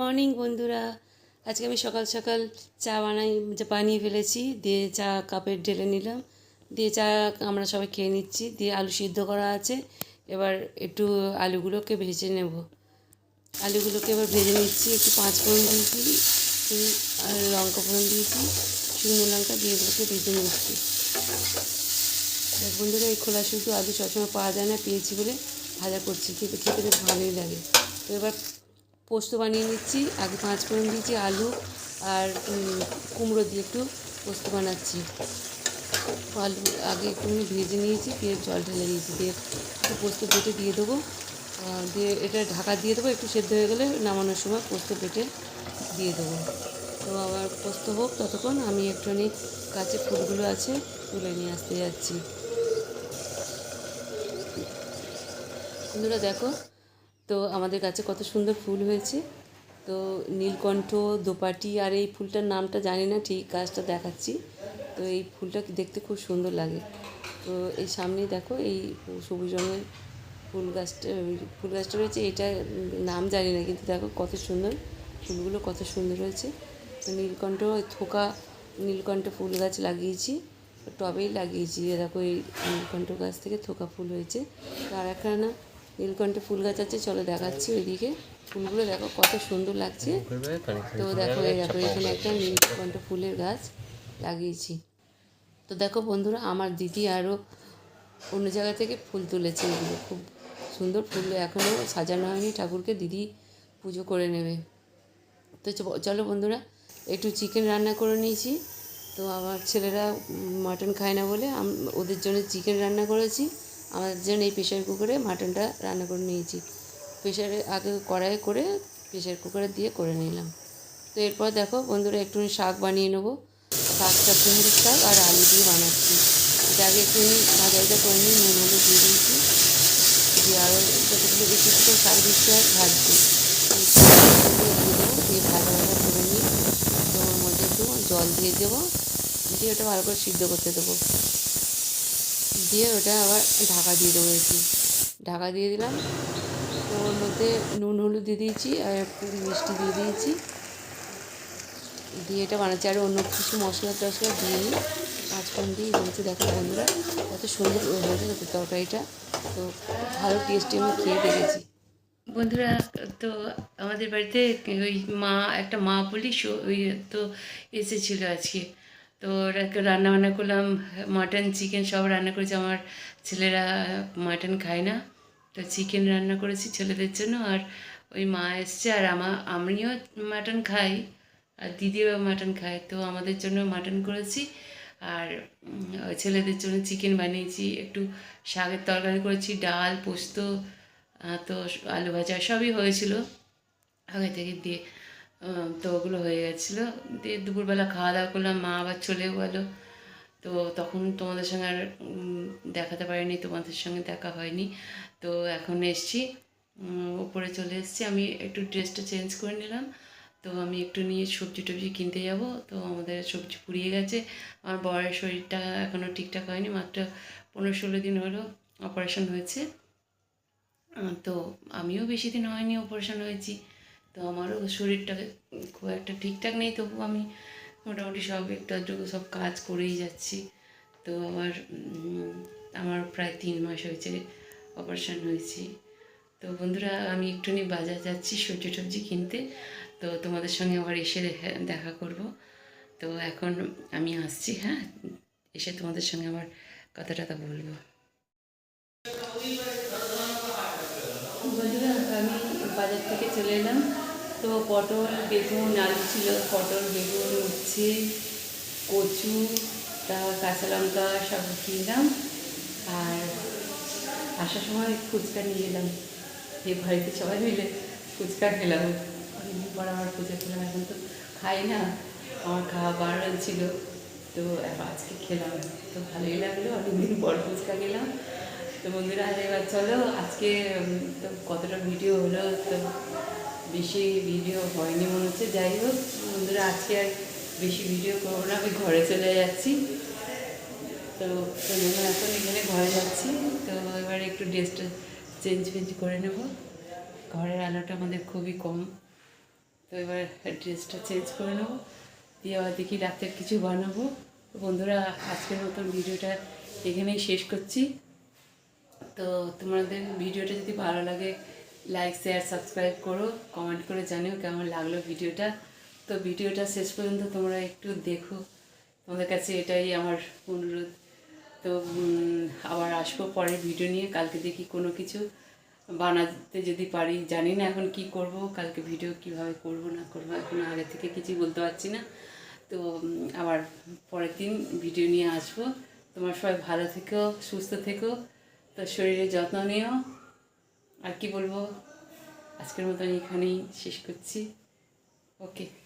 Morning বন্ধুরা। আজকে আমি সকাল সকাল চা বানাই বানিয়ে ফেলেছি, দিয়ে চা কাপে ঢেলে নিলাম। দিয়ে চা আমরা সবাই খেয়ে নিচ্ছি। দিয়ে আলু সিদ্ধ করা আছে। এবার একটু আলুগুলোকে ভেজে নেব। আলুগুলোকে এবার ভেজে নিচ্ছি, একটু পাঁচ ফোড়ন দিয়েছি আর লঙ্কা ফোড়ন দিয়েছি, শুকনো লঙ্কা দিয়ে এগুলোকে ভেজে নিচ্ছি। বন্ধুরা, এই খোলা শুধু আলু সবসময় পাওয়া যায় না, পেয়েছি বলে ভাজা করছি, খেতে খেতে ভালোই লাগে। তো এবার পোস্ত বানিয়ে নিচ্ছি। আগে পাঁচ ফোড়ন দিয়েছি, আলু আর কুমড়ো দিয়ে একটু পোস্ত বানাচ্ছি। আলু আগে একটু ভেজে নিয়েছি, দিয়ে জল ঢেলে দিয়েছি। দিয়ে একটু পোস্ত বেটে দিয়ে দেবো। দিয়ে এটা ঢাকা দিয়ে দেবো, একটু সেদ্ধ হয়ে গেলে নামানোর সময় পোস্ত বেটে দিয়ে দেবো। তো আবার পোস্ত হোক ততক্ষণ আমি একটুখানি গাছে ফুলগুলো আছে তুলে নিয়ে আসতে যাচ্ছি। বন্ধুরা দেখো তো আমাদের গাছে কত সুন্দর ফুল হয়েছে। তো নীলকণ্ঠ, দোপাটি আর এই ফুলটার নামটা জানি না, ঠিক গাছটা দেখাচ্ছি। তো এই ফুলটা দেখতে খুব সুন্দর লাগে। তো এই সামনেই দেখো, এই সবুজ রঙের ফুল গাছটা ফুল গাছটা রয়েছে, এটা নাম জানি না, কিন্তু দেখো কত সুন্দর, ফুলগুলো কত সুন্দর হয়েছে। তো নীলকণ্ঠ থোকা নীলকণ্ঠ ফুল গাছ লাগিয়েছি, টবেই লাগিয়েছি দেখো এই নীলকণ্ঠ গাছ থেকে থোকা ফুল হয়েছে। তো আর একটা না নীলকণ্ঠ ফুল গাছ আছে, চলো দেখাচ্ছি ওইদিকে। ফুলগুলো দেখো কত সুন্দর লাগছে। তো দেখো, এই দেখো, এখানে একটা নীলকণ্ঠ ফুলের গাছ লাগিয়েছি। তো দেখো বন্ধুরা, আমার দিদি আরও অন্য জায়গা থেকে ফুল তুলেছে এগুলো। খুব সুন্দর ফুল, এখনও সাজানো হয়নি। ঠাকুরকে দিদি পুজো করে নেবে। তো চলো বন্ধুরা, একটু চিকেন রান্না করে নিয়েছি। তো আমার ছেলেরা মাটন খায় না বলে ওদের জন্য চিকেন রান্না করেছি। আমাদের জন্য এই প্রেশার কুকারে মাটনটা রান্না করে নিয়েছি। প্রেশারে আগে কড়াইয়ে করে প্রেশার কুকারে দিয়ে করে নিলাম। তো এরপর দেখো বন্ধুরা একটুখানি শাক বানিয়ে নেব। শাকটা কুমড়োর শাক আর আলু দিয়ে বানাচ্ছি। আগে একটু ভাজা ভাজা করে নিয়ে নুন হলুদ দিয়ে দিয়েছি। দিয়ে আরও যতগুলো বেশি করে শাক দিচ্ছি আর ভাজছি। দিয়ে ভাজা করে নিয়ে তো ওর মধ্যে একটু জল দিয়ে দেবো। দিয়ে ওটা ভালো করে সিদ্ধ করতে দেবো। দিয়ে ওটা আবার ঢাকা দিয়ে দেবো একটু। ঢাকা দিয়ে দিলাম। তো ওর মধ্যে নুন, হলুদ দিয়ে দিয়েছি আর একটু মিষ্টি দিয়ে দিয়েছি। দিয়ে এটা বানাচ্ছি। আর অন্য কিছু মশলা টশলা দিয়ে পাঁচফোড়ন দিয়ে বলছি দেখো বন্ধুরা, কত সুন্দর হয়েছে তরকারিটা। তো ভালো টেস্টি আমি খেয়ে দেখেছি। বন্ধুরা, তো আমাদের বাড়িতে ওই মা, একটা মা বলি শো- ওই তো এসেছিল আজকে। তো রান্না বান্না করলাম মাটন চিকেন সব রান্না করেছি। আমার ছেলেরা মাটন খায় না। তো চিকেন রান্না করেছি ছেলেদের জন্য। আর ওই মা এসছে আর আমা, আমিও মাটন খাই। আর দিদিও মাটন খায়। তো আমাদের জন্য মাটন করেছি। আর ছেলেদের জন্য চিকেন বানিয়েছি। একটু শাকের তরকারি করেছি, ডাল, পোস্ত তো আলু ভাজা সবই হয়েছিল। আগে থেকে দিয়ে তো ওগুলো হয়ে গেছিল। দিয়ে দুপুরবেলা খাওয়া দাওয়া করলাম, মা আবার চলেও গেলো। তো তখন তোমাদের সঙ্গে আর দেখাতে পারিনি, তোমাদের সঙ্গে দেখা হয়নি। তো এখন এসছি উপরে চলে এসেছি। আমি একটু ড্রেসটা চেঞ্জ করে নিলাম। তো আমি একটু নিয়ে সবজি টবজি কিনতে যাব। তো আমাদের সবজি পুড়িয়ে গেছে। আমার বরের শরীরটা এখনও ঠিকঠাক হয়নি, মাত্র পনেরো ষোলো দিন হলো অপারেশন হয়েছে। তো আমিও বেশি দিন হয়নি অপারেশন হয়েছি। তো আমারও শরীরটা খুব একটা ঠিকঠাক নেই, তবু আমি মোটামুটি সব একটু আধটু সব কাজ করেই যাচ্ছি। তো আবার আমার প্রায় তিন মাস হয়েছে অপারেশন হয়েছি। তো বন্ধুরা, আমি একটুখানি বাজার যাচ্ছি সবজি টবজি কিনতে। তো তোমাদের সঙ্গে আবার এসে দেখা দেখা করব। তো এখন আমি আসছি হ্যাঁ? এসে তোমাদের সঙ্গে আবার কথা টথা বলব। বন্ধুরা, আমি বাজার থেকে চলে এলাম। তো পটল, বেগুন আলু ছিল, পটল, বেগুন, উচ্ছে, কচু, তা কাঁচা লঙ্কা সব কিনলাম আর আসার সময় ফুচকা নিয়ে এলাম। এই বাড়িতে সবাই মিলে ফুচকা খেলাম। অনেকদিন পর আমার ফুচকা খেলাম, এখন তো খাই না। আমার খাওয়া বারণ ছিল। তো আজকে খেলাম। তো ভালোই লাগল, অনেকদিন পর ফুচকা খেলাম। তো বন্ধুরা, এবার চলো আজকে তো কতটা ভিডিও হলো, তো বেশি ভিডিও হয়নি মনে হচ্ছে। যাই হোক, বন্ধুরা, আজকে আর বেশি ভিডিও করব না, আমি ঘরে চলে যাচ্ছি। তো যখন এখন এখানে ঘরে যাচ্ছি। তো এবার একটু ড্রেসটা চেঞ্জ ফেঞ্জ করে নেব। ঘরের আলোটা আমাদের খুবই কম। তো এবার ড্রেসটা চেঞ্জ করে নেব। দিয়ে আবার দেখি রাতের কিছু বানাবো। বন্ধুরা, আজকের মতন ভিডিওটা এখানেই শেষ করছি। তো তোমাদের ভিডিওটা যদি ভালো লাগে লাইক শেয়ার সাবস্ক্রাইব করো কমেন্ট করে জানিও কেমন লাগল ভিডিওটা। তো ভিডিওটা শেষ পর্যন্ত তোমরা একটু দেখো। তোমাদের কাছে এটাই আমার অনুরোধ। তো আবার আসব পরের ভিডিও নিয়ে। কালকে দেখি কোনো কিছু বানাতে যদি পারি। জানি না এখন কি করব, কালকে ভিডিও কীভাবে করব, না করব, এখন আগে থেকে কিছু বলতে পারছি না। তো আবার পরের দিন ভিডিও নিয়ে আসব। তোমার সবাই ভালো থেকো, সুস্থ থেকো। তো শরীরের যত্ন নিও। আর কি বলব? আজকের মতন এখানেই শেষ করছি। ওকে